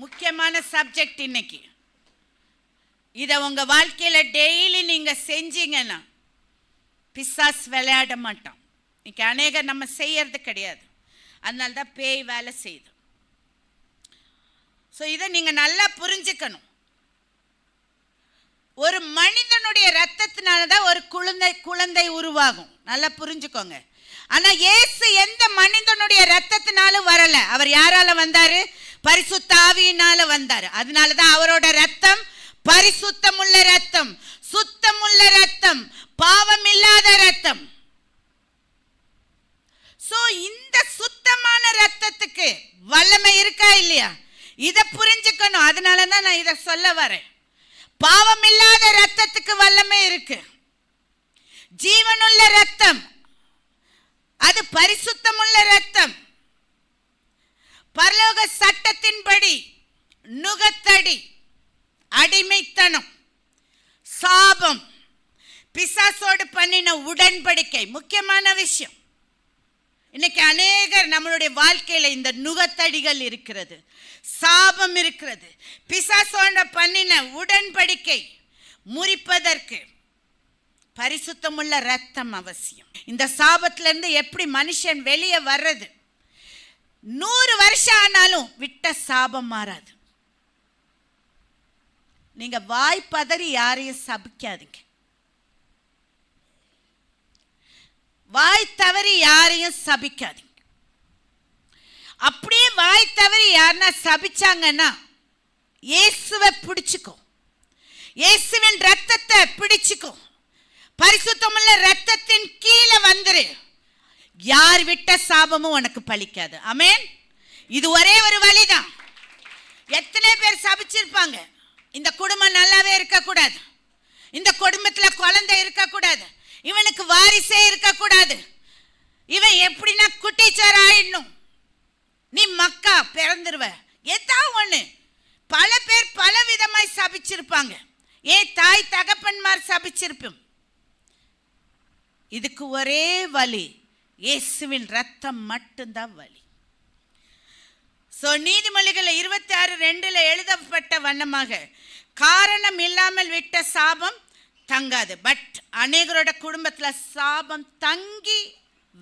முக்கியமான சப்ஜெக்ட் இன்னைக்கு. இதை உங்கள் வாழ்க்கையில் டெய்லி நீங்கள் செஞ்சீங்கன்னா பிசாஸ் விளையாட மாட்டோம் இன்னைக்கு அநேக நம்ம செய்யறது கிடையாது. அதனால தான் பேய் வேலை செய்யுது. ஸோ இதை நீங்கள் நல்லா புரிஞ்சுக்கணும். ஒரு மனிதனுடைய ரத்தத்தினால தான் ஒரு குழந்தை குழந்தை உருவாகும். நல்லா புரிஞ்சுக்கோங்க. ஆனால் இயேசு எந்த மனிதனுடைய ரத்தத்தினாலும் வரலை. அவர் யாரால வந்தாரு? பரிசுத்த ஆவியினால அதனாலதான் அவரோட ரத்தம் பரிசுத்தமுள்ள ரத்தம் சுத்தமுள்ள ரத்தம் பாவம் இல்லாத ரத்தம். சோ இந்த சுத்தமான ரத்தத்துக்கு வல்லமை இருக்கா இல்லையா? இதை புரிஞ்சுக்கணும். அதனால தான் நான் இதை சொல்ல வரேன். பாவம் இல்லாத ரத்தத்துக்கு வல்லமை இருக்கு. ஜீவனுள்ள ரத்தம் அது பரிசுத்தமுள்ள ரத்தம். பரலோக சட்ட சட்டத்தின்படி நுகத்தடி அடிமைத்தனம் சாபம் பிசாசோடு பண்ணின உடன்படிக்கை முக்கியமான விஷயம். இன்னைக்கு அநேகர் நம்மளுடைய வாழ்க்கையில இந்த நுகத்தடிகள் இருக்கிறது சாபம் இருக்கிறது. பிசாசோட பண்ணின உடன்படிக்கை முறிப்பதற்கு பரிசுத்தமுள்ள ரத்தம் அவசியம். இந்த சாபத்திலேருந்து எப்படி மனுஷன் வெளியே வர்றது? நூறு வருஷம் ஆனாலும் விட்ட சாபம் மாறாது. நீங்க வாய் பதறி யாரையும் சபிக்காதீங்க. வாய் தவறி யாரையும் சபிக்காதீங்க. அப்படியே வாய் தவறி யாருன்னா சபிச்சாங்கன்னா இயேசுவை பிடிச்சுக்கோ. இயேசுவின் ரத்தத்தை பிடிச்சுக்கோ. பரிசுத்தமுள்ள ரத்தத்தின் கீழே வந்துரு. யார் விட்ட சாபமும் உனக்கு பலிக்காது. அமேன் இது ஒரே ஒரு வழிதான். எத்தனை பேர் சபிச்சிருப்பாங்க? இந்த குடும்பம் நல்லாவே இருக்கக்கூடாது. இந்த குடும்பத்தில் குழந்தை இருக்கக்கூடாது. இவனுக்கு வாரிசே இருக்கக்கூடாது. இவன் எப்படின்னா குட்டிச்சார் ஆயிடணும். நீ மக்கா பிறந்துருவ. ஏதா ஒன்று பல பேர் பல விதமாய் சபிச்சிருப்பாங்க. ஏன் தாய் தகப்பன்மார் சபிச்சிருப்போம். இதுக்கு ஒரே வழி. இயேசுவின் ரத்தம் மட்டும்தான் வழி ஸோ நீதிமொழிகள் இருபத்தி ஆறு ரெண்டில் எழுதப்பட்ட வண்ணமாக காரணம் இல்லாமல் விட்ட சாபம் தங்காது. பட் அநேகரோட குடும்பத்தில் சாபம் தங்கி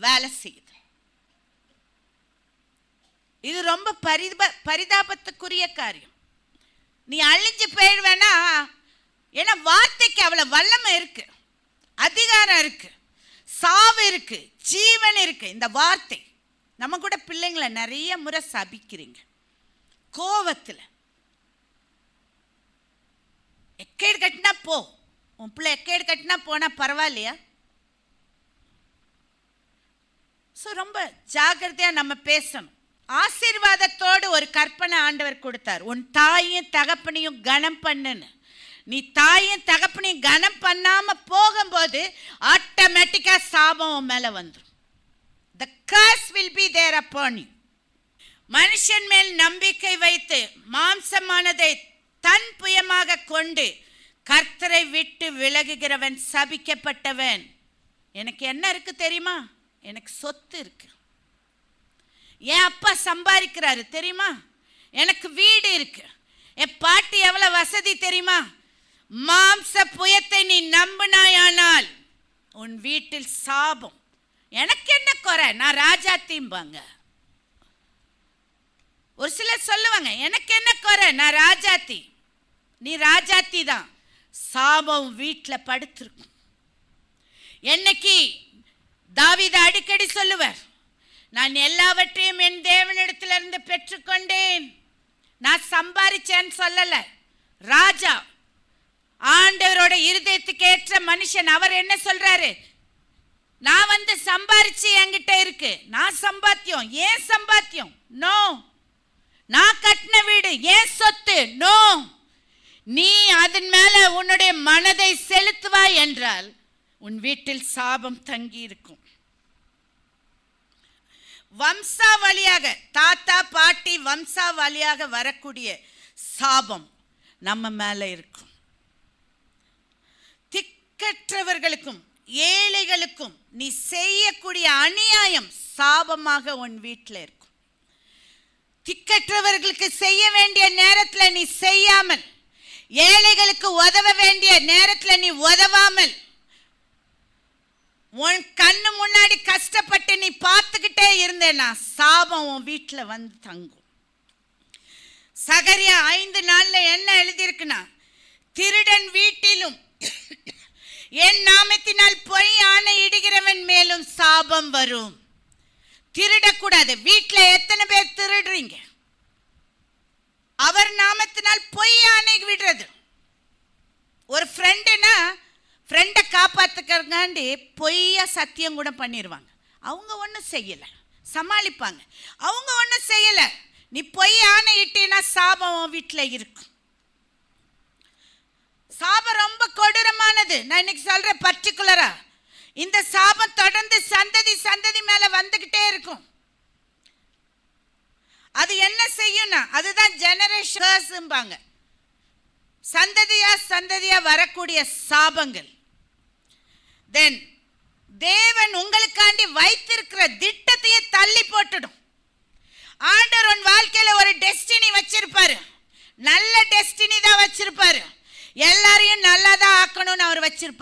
வேலை செய்யுது. இது ரொம்ப பரித பரிதாபத்துக்குரிய காரியம். நீ அழிஞ்சு போயிடுவேனா? ஏன்னா வார்த்தைக்கு அவ்வளோ வல்லமை இருக்கு. அதிகாரம் இருக்குது சாவு இருக்கு ஜீவன் இருக்கு. இந்த வார்த்தை நம்ம கூட பிள்ளைங்களை நிறைய முறை சபிக்கிறீங்க. கோவத்தில். எக்கேடு கட்டினா போ. உன் பிள்ளை எக்கேடு கட்டினா போனால் பரவாயில்லையா? ஸோ ரொம்ப ஜாகிரதையாக நம்ம பேசணும். ஆசீர்வாதத்தோடு ஒரு கற்பனை ஆண்டவர் கொடுத்தார். உன் தாயும் தகப்பனையும் கனம் பண்ணுன்னு. நீ தாயும் தகப்பனையும் கனம் பண்ணாம போகும்போது ஆட்டோமேட்டிக்கா சாபம் மேலே மேல வந்துடும் the curse will be there upon மனுஷன் மேல் நம்பிக்கை வைத்து மாம்சமானதை தன் புயமாக கொண்டு கர்த்தரை விட்டு விலகுகிறவன் சபிக்கப்பட்டவன். எனக்கு என்ன இருக்கு தெரியுமா? எனக்கு சொத்து இருக்கு. என் அப்பா சம்பாதிக்கிறாரு தெரியுமா? எனக்கு வீடு இருக்கு. என் பாட்டி எவ்வளோ வசதி தெரியுமா? மாம்ச புயத்தை நீ நம்பினாயானால் உன் வீட்டில் சாபம். எனக்கு என்ன குறை? நான் ராஜா தீம்பாங்க. ஒரு சிலர் சொல்லுவாங்க எனக்கு என்ன குறை? நான் ராஜாத்தி நீ ராஜாத்தி தான் சாபம் வீட்டில் படுத்திருக்கும். என்னைக்கு தாவிதா அடிக்கடி சொல்லுவார் நான் எல்லாவற்றையும் என் தேவனிடத்திலிருந்து பெற்றுக்கொண்டேன். நான் சம்பாரிச்சேன்னு சொல்லலை. ராஜா ஏற்ற மனுஷன் அவர் என்ன சொல்றாரு? நான் வந்து சம்பாரிச்சு என்கிட்ட இருக்கு. நான் சம்பாத்தியம். ஏன் சம்பாத்தியம்? நோ நான் கட்டின வீடு. ஏன் சொத்து? நோ நீ அதன் மேல உன்னுடைய மனதை செலுத்துவாய் என்றால் உன் வீட்டில் சாபம் தங்கி இருக்கும். வம்சாவளியாக தாத்தா பாட்டி வம்சாவளியாக வரக்கூடிய சாபம் நம்ம மேல இருக்கும். திக்கற்றவர்களுக்கும் ஏழைகளுக்கும் நீ செய்யக்கூடிய அநியாயம் சாபமாக உன் வீட்டில் இருக்கும். திக்கற்றவர்களுக்கு செய்ய வேண்டிய நேரத்தில் நீ செய்யாமல் ஏழைகளுக்கு உதவ வேண்டிய நேரத்தில் நீ உதவாமல் உன் கண்ணு முன்னாடி கஷ்டப்பட்டு நீ பார்த்துக்கிட்டே இருந்தேனா சாபம் உன் வீட்டில் வந்து தங்கும். சகரியா ஐந்து நாளில் என்ன எழுதியிருக்குன்னா திருடன் வீட்டிலும் என் நாமத்தினால் பொய் ஆணையிடுகிறவன் மேலும் சாபம் வரும். திருடக்கூடாது. வீட்டில் எத்தனை பேர் திருடுறீங்க? அவர் நாமத்தினால் பொய் ஆணை விடுறது. ஒரு ஃப்ரெண்டுனா ஃப்ரெண்டை காப்பாத்துக்கிறதுக்காண்டி பொய்யா சத்தியம் கூட பண்ணிடுவாங்க அவங்க ஒன்றும் செய்யலை. சமாளிப்பாங்க. அவங்க ஒன்றும் செய்யலை. நீ பொய் ஆணையிட்டீன்னா சாபம் வீட்டில் இருக்கும். சாபம் ரொம்ப கொடூரமானது. நான் இன்னைக்கு சொல்கிறேன் பர்டிகுலராக இந்த சாபம் தொடர்ந்து சந்ததி சந்ததி மேல வந்துகிட்டே இருக்கும். அது என்ன செய்யும்னா அதுதான் ஜெனரேஷன்பாங்க சந்ததியா சந்ததியா வரக்கூடிய சாபங்கள். தென் தேவன் உங்களுக்காண்டி வைத்திருக்கிற திட்டத்தையே தள்ளி போட்டுடும். ஆண்டவர் உன் வாழ்க்கையில ஒரு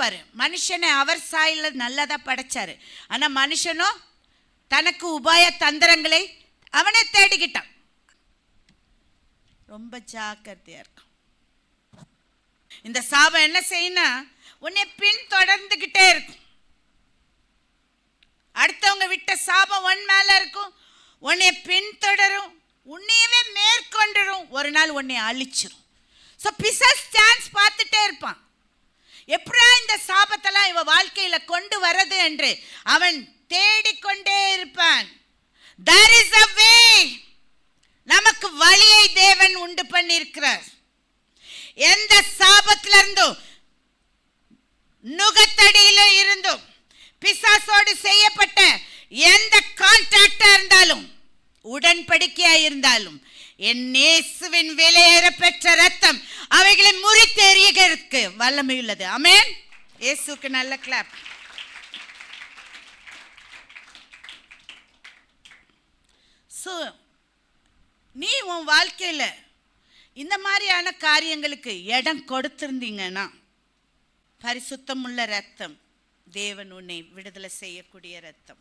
அவர் மனுஷனை அவர் சாயில் நல்லதாக படைச்சாரு. ஆனா மனுஷனோ தனக்கு உபாய தந்திரங்களை அவனே தேடிக்கிட்டான். ரொம்ப ஜாக்கிரதையா இருக்கும். இந்த சாபம் என்ன செய்யணும் உன்னை பின் தொடர்ந்துகிட்டே இருக்கும். அடுத்தவங்க விட்ட சாபம் ஒன் மேல இருக்கும். உன்னை பின்தொடரும். உன்னையவே மேற்கொண்டுரும். ஒரு நாள் உன்னை அழிச்சிரும். ஸோ பிசஸ் சான்ஸ் பார்த்துட்டே இருப்பான். எப்படா இந்த சாபத்தெல்லாம் இவன் வாழ்க்கையில கொண்டு வரது என்று அவன் தேடிக்கொண்டே இருப்பான். தர் இஸ் அ வே நமக்கு வழியை தேவன் உண்டு பண்ணியிருக்கிறார். எந்த சாபத்திலிருந்தும் நுகத்தடியில இருந்தும் பிசாசோடு செய்யப்பட்ட எந்த கான்ட்ராக்டா இருந்தாலும் உடன்படிக்கையா இருந்தாலும் என் நேசுவின் விலையேற பெற்ற ரத்தம் அவைகளை முறித்தெறியதற்கு வல்லமை உள்ளது. அமேன் இயேசுக்கு நல்ல கிளாப் ஸோ நீ உன் வாழ்க்கையில் இந்த மாதிரியான காரியங்களுக்கு இடம் கொடுத்திருந்தீங்கன்னா பரிசுத்தமுள்ள ரத்தம் தேவன் உன்னை விடுதலை செய்யக்கூடிய ரத்தம்